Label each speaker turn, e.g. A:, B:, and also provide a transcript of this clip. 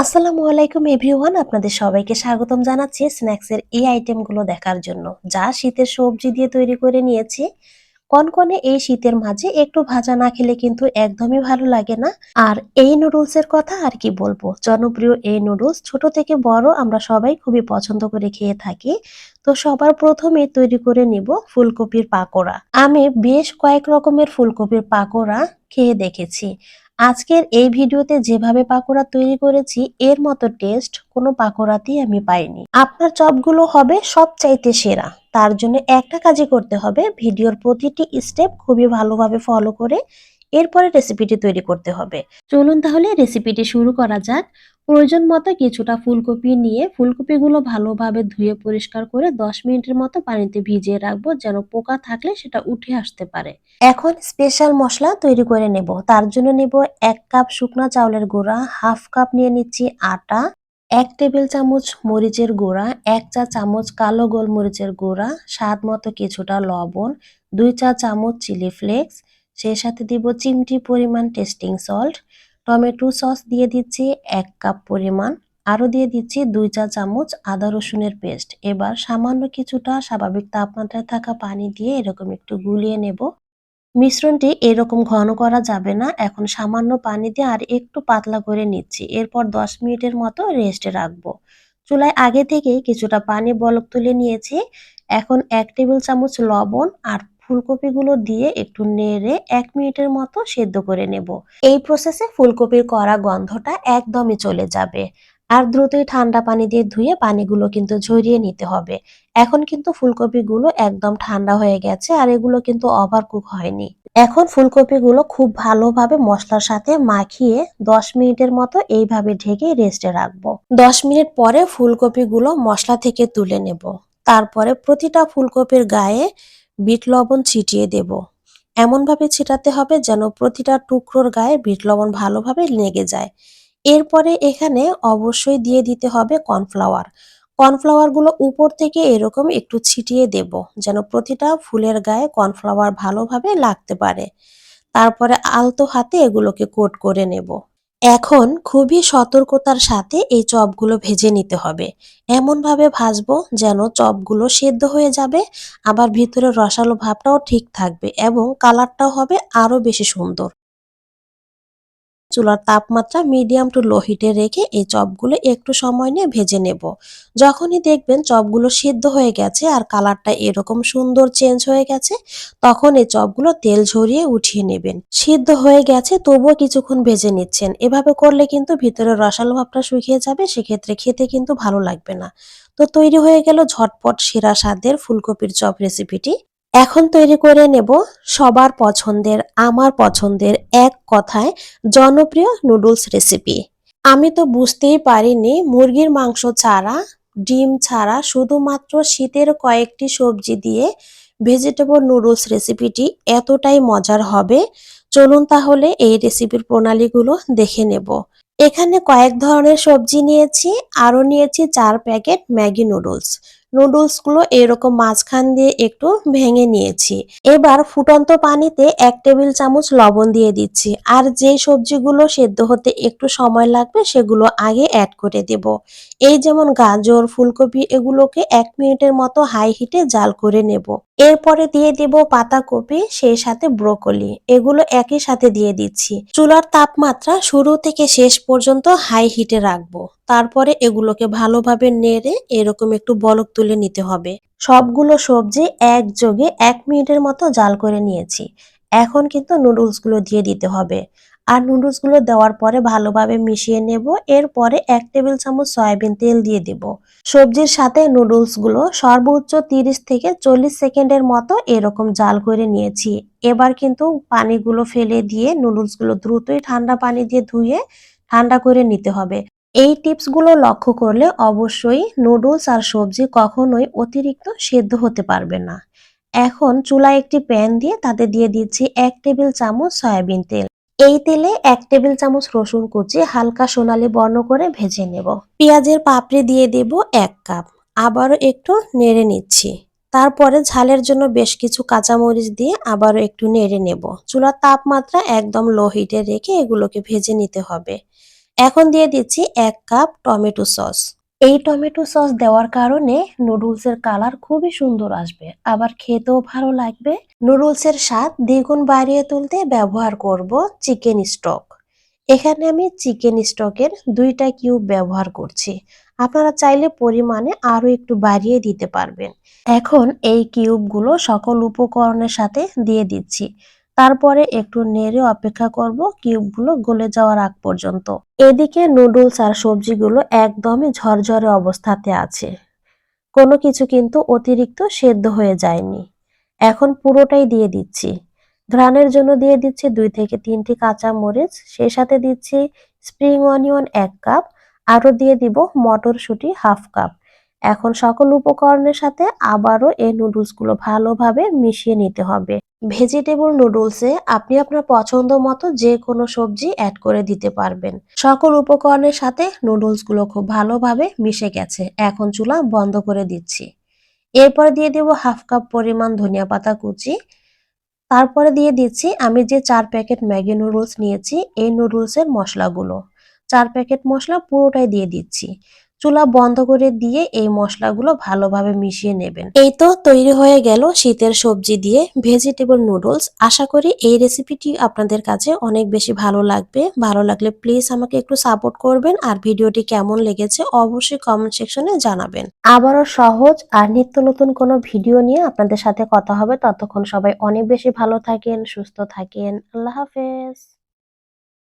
A: আসসালামু আলাইকুম এভরিওয়ান, আপনাদের সবাইকে স্বাগতম জানাচ্ছি স্ন্যাক্সের এই আইটেমগুলো দেখার জন্য। যা শীতের সবজি দিয়ে তৈরি করে নিয়েছি। কনকনে এই শীতের মাঝে একটু ভাজা না খেলে কিন্তু একদমই ভালো লাগে না। আর এই নুডলসের কথা আর কি বলব? জনপ্রিয় এই নুডলস ছোট থেকে বড় আমরা সবাই খুবই পছন্দ করে খেয়ে থাকি। তো সবার প্রথমে তৈরি করে নিব ফুলকপির পাকোড়া। আমি বেশ কয়েক রকমের ফুলকপির পাকোড়া খেয়ে দেখেছি। আজকের এই ভিডিওতে যেভাবে পাকোড়া তৈরি করেছি, এর মতো টেস্ট কোনো পাকোড়াতেই আমি পাইনি। আপনার চপগুলো হবে সবচাইতে সেরা। তার জন্য একটা কাজই করতে হবে, ভিডিওর প্রতিটি স্টেপ খুবই ভালোভাবে ফলো করে এরপরে রেসিপিটি তৈরি করতে হবে। চলুন তাহলে রেসিপিটি শুরু করা যাক। প্রয়োজন মতো কিছুটা ফুলকপি নিয়ে ফুলকপিগুলো ভালোভাবে ধুয়ে পরিষ্কার করে দশ মিনিটের মতো পানিতে ভিজিয়ে রাখব যেন পোকা থাকলে সেটা উঠে আসতে পারে। এখন স্পেশাল মশলা তৈরি করে নেব। তার জন্য নেব এক কাপ শুকনা চাউলের গুঁড়া, হাফ কাপ নিয়ে নিচ্ছি আটা, এক টেবিল চামচ মরিচের গুঁড়া, এক চা চামচ কালো গোলমরিচের গুঁড়া, স্বাদ মতো কিছুটা লবণ, দুই চা চামচ চিলি ফ্লেক্স সেই সাথে দিব চিমটি পরিমাণ টেস্টিং সল্ট। টমেটো সস দিয়ে দিচ্ছি এক কাপ পরিমাণ। আরও দিয়ে দিচ্ছি দুই চা চামচ আদা রসুনের পেস্ট। এবার সামান্য কিছুটা স্বাভাবিক তাপমাত্রায় থাকা পানি দিয়ে এরকম একটু গুলিয়ে নেব। মিশ্রণটি এরকম ঘন করা যাবে না। এখন সামান্য পানি দিয়ে আর একটু পাতলা করে নিচ্ছি। এরপর দশ মিনিটের মতো রেস্টে রাখব। চুলায় আগে থেকেই কিছুটা পানি বলক তুলে নিয়েছি। এখন এক টেবিল চামচ লবণ আর ফুলকপিগুলো দিয়ে একটু নেড়ে এক মিনিটের মতো সেদ্ধ করে নেব। এই প্রসেসে ফুলকপির কড়া গন্ধটা একদমই চলে যাবে। আর দ্রুতই ঠান্ডা পানি দিয়ে ধুয়ে পানিগুলো কিন্তু ঝরিয়ে নিতে হবে। এখন কিন্তু ফুলকপিগুলো একদম ঠান্ডা হয়ে গেছে আর এগুলো কিন্তু ওভার কুক হয়নি। এখন ফুলকপিগুলো খুব ভালোভাবে মশলার সাথে মাখিয়ে দশ মিনিটের মতো এইভাবে ঢেকে রেস্টে রাখব। দশ মিনিট পরে ফুলকপিগুলো মশলা থেকে তুলে নেব। তারপরে প্রতিটা ফুলকপির গায়ে বিট লবণ ছিটিয়ে দেব। এমনভাবে ছিটাতে হবে যেন প্রতিটা টুকরোর গায়ে বিট লবণ ভালোভাবে লেগে যায়। এরপরে এখানে অবশ্যই দিয়ে দিতে হবে কর্নফ্লাওয়ার। কর্নফ্লাওয়ারগুলো উপর থেকে এরকম একটু ছিটিয়ে দেব যেন প্রতিটা ফুলের গায়ে কর্নফ্লাওয়ার ভালোভাবে লাগতে পারে। তারপরে আলতো হাতে এগুলোকে কোট করে নেব। এখন খুবই সতর্কতার সাথে এই চপগুলো ভেজে নিতে হবে। এমনভাবে ভাজবো যেন চপগুলো সেদ্ধ হয়ে যাবে, আবার ভিতরে রসালো ভাবটাও ঠিক থাকবে এবং কালারটাও হবে আরও বেশি সুন্দর। চুলার তাপমাত্রা মিডিয়াম টু লো হিটে রেখে এই চপগুলো একটু সময় নিয়ে ভেজে নেব। যখনই দেখবেন চপগুলো সিদ্ধ হয়ে গেছে আর কালারটা এরকম সুন্দর চেঞ্জ হয়ে গেছে, তখন এই চপগুলো তেল ঝরিয়ে উঠিয়ে নেবেন। সিদ্ধ হয়ে গেছে, তবুও কিছুক্ষণ ভেজে নিচ্ছেন। এভাবে করলে কিন্তু ভিতরে রসালো ভাবটা শুকিয়ে যাবে, সেক্ষেত্রে খেতে কিন্তু ভালো লাগবে না। তো তৈরি হয়ে গেল ঝটপট সেরা স্বাদের ফুলকপির চপ রেসিপিটি এখন তৈরি করে নেব সবার পছন্দের, আমার পছন্দের এক কথায় জনপ্রিয় নুডলস রেসিপি আমি তো বুঝতেই পারিনি মুরগির মাংস ছাড়া, ডিম ছাড়া শুধুমাত্র শীতের কয়েকটি সবজি দিয়ে ভেজিটেবল নুডলস রেসিপিটি এতটাই মজার হবে। চলুন তাহলে এই রেসিপির প্রণালীগুলো দেখে নেব। এখানে কয়েক ধরনের সবজি নিয়েছি, আরও নিয়েছি চার প্যাকেট ম্যাগি নুডলস। নুডলসগুলো এরকম মাঝখান দিয়ে একটু ভেঙে নিয়েছি। এবার ফুটন্ত পানিতে এক টেবিল চামচ লবণ দিয়ে দিচ্ছি। আর যে সবজিগুলো সেদ্ধ হতে একটু সময় লাগবে সেগুলো আগে অ্যাড করে দেব। এই যেমন গাজর, ফুলকপি এগুলোকে এক মিনিটের মতো হাই হিটে জাল করে নেব। এরপরে দিয়ে দেব পাতাকপি সেই সাথে ব্রোকলি। এগুলো একই সাথে দিয়ে দিচ্ছি। চুলার তাপমাত্রা শুরু থেকে শেষ পর্যন্ত হাই হিটে রাখব। তারপরে এগুলোকে ভালোভাবে নেড়ে এরকম একটু বলক তুলে নিতে হবে। সবগুলো সবজি একযোগে এক মিনিটের মতো জাল করে নিয়েছি। এখন কিন্তু নুডলসগুলো দিয়ে দিতে হবে। আর নুডলসগুলো দেওয়ার পরে ভালোভাবে মিশিয়ে নেব। এরপরে এক টেবিল চামচ সয়াবিন তেল দিয়ে দেব। সবজির সাথে নুডলসগুলো সর্বোচ্চ তিরিশ থেকে চল্লিশ সেকেন্ডের মতো এরকম জাল করে নিয়েছি। এবার কিন্তু পানিগুলো ফেলে দিয়ে নুডলসগুলো দ্রুতই ঠান্ডা পানি দিয়ে ধুয়ে ঠান্ডা করে নিতে হবে। এই টিপসগুলো লক্ষ্য করলে অবশ্যই নুডলস আর সবজি কখনোই অতিরিক্ত সেদ্ধ হতে পারবে না। এখন চুলায় একটি প্যান দিয়ে তাতে দিয়ে দিচ্ছি এক টেবিল চামচ সয়াবিন তেল। এই তেলে এক টেবিল চামচ রসুন কুচি হালকা সোনালি বর্ণ করে ভেজে নেব। পেঁয়াজের পাপড়ি দিয়ে দেব এক কাপ। আবারও একটু নেড়ে নিচ্ছি। তারপরে ঝালের জন্য বেশ কিছু কাঁচামরিচ দিয়ে আবারও একটু নেড়ে নেব। চুলার তাপমাত্রা একদম লো হিটে রেখে এগুলোকে ভেজে নিতে হবে। এখন দিয়ে দিচ্ছি এক কাপ টমেটো সস। এই টমেটো সস দেওয়ার কারণে নুডলসের কালার খুবই সুন্দর আসবে। আবার খেতেও ভালো লাগবে। নুডলসের স্বাদ দ্বিগুণ বাড়িয়ে তুলতে ব্যবহার করব চিকেন স্টক। এখানে আমি চিকেন স্টকের দুইটা কিউব ব্যবহার করছি। আপনারা চাইলে পরিমাণে আরও একটু বাড়িয়ে দিতে পারবেন। এখন এই কিউবগুলো সকল উপকরণের সাথে দিয়ে দিচ্ছি। তারপরে একটু নেড়ে অপেক্ষা করব কিউবগুলো গলে যাওয়ার আগ পর্যন্ত। এদিকে নুডলস আর সবজিগুলো একদমই ঝরঝরে অবস্থাতে আছে। কোনো কিছু কিন্তু অতিরিক্ত সেদ্ধ হয়ে যায়নি। এখন পুরোটাই দিয়ে দিচ্ছি। ঘ্রাণের জন্য দিয়ে দিচ্ছি দুই থেকে তিনটি কাঁচা মরিচ সেই সাথে দিচ্ছি স্প্রিং অনিয়ন এক কাপ, আরও দিয়ে দিব মটরশুঁটি হাফ কাপ। এখন সকল উপকরণের সাথে আবারও এই নুডলসগুলো ভালোভাবে মিশিয়ে নিতে হবে। ভেজিটেবল নুডলসে আপনি আপনার পছন্দ মতো যে কোনো সবজি অ্যাড করে দিতে পারবেন। সকল উপকরণের সাথে নুডলসগুলো খুব ভালোভাবে মিশে গেছে। এখন চুলা বন্ধ করে দিচ্ছি। এরপর দিয়ে দেব হাফ কাপ পরিমাণ ধনিয়া পাতা কুচি। তারপরে দিয়ে দিচ্ছি আমি যে চার প্যাকেট ম্যাগি নুডলস নিয়েছি, এই নুডলসের মশলাগুলো। চার প্যাকেট মশলা পুরোটাই দিয়ে দিচ্ছি। চুলা বন্ধ করে দিয়ে এই মশলাগুলো ভালোভাবে মিশিয়ে নেবেন। এই তো তৈরি হয়ে গেল শীতের সবজি দিয়ে ভেজিটেবল নুডলস আশা করি এই রেসিপিটি আপনাদের কাছে অনেক বেশি ভালো লাগবে। ভালো লাগলে প্লিজ আমাকে একটু সাপোর্ট করবেন আর ভিডিওটি কেমন লেগেছে অবশ্যই কমেন্ট সেকশনে জানাবেন। আবারও সহজ আর নিত্য নতুন কোনো ভিডিও নিয়ে আপনাদের সাথে কথা হবে। ততক্ষণ সবাই অনেক বেশি ভালো থাকেন, সুস্থ থাকেন। আল্লাহ হাফেজ।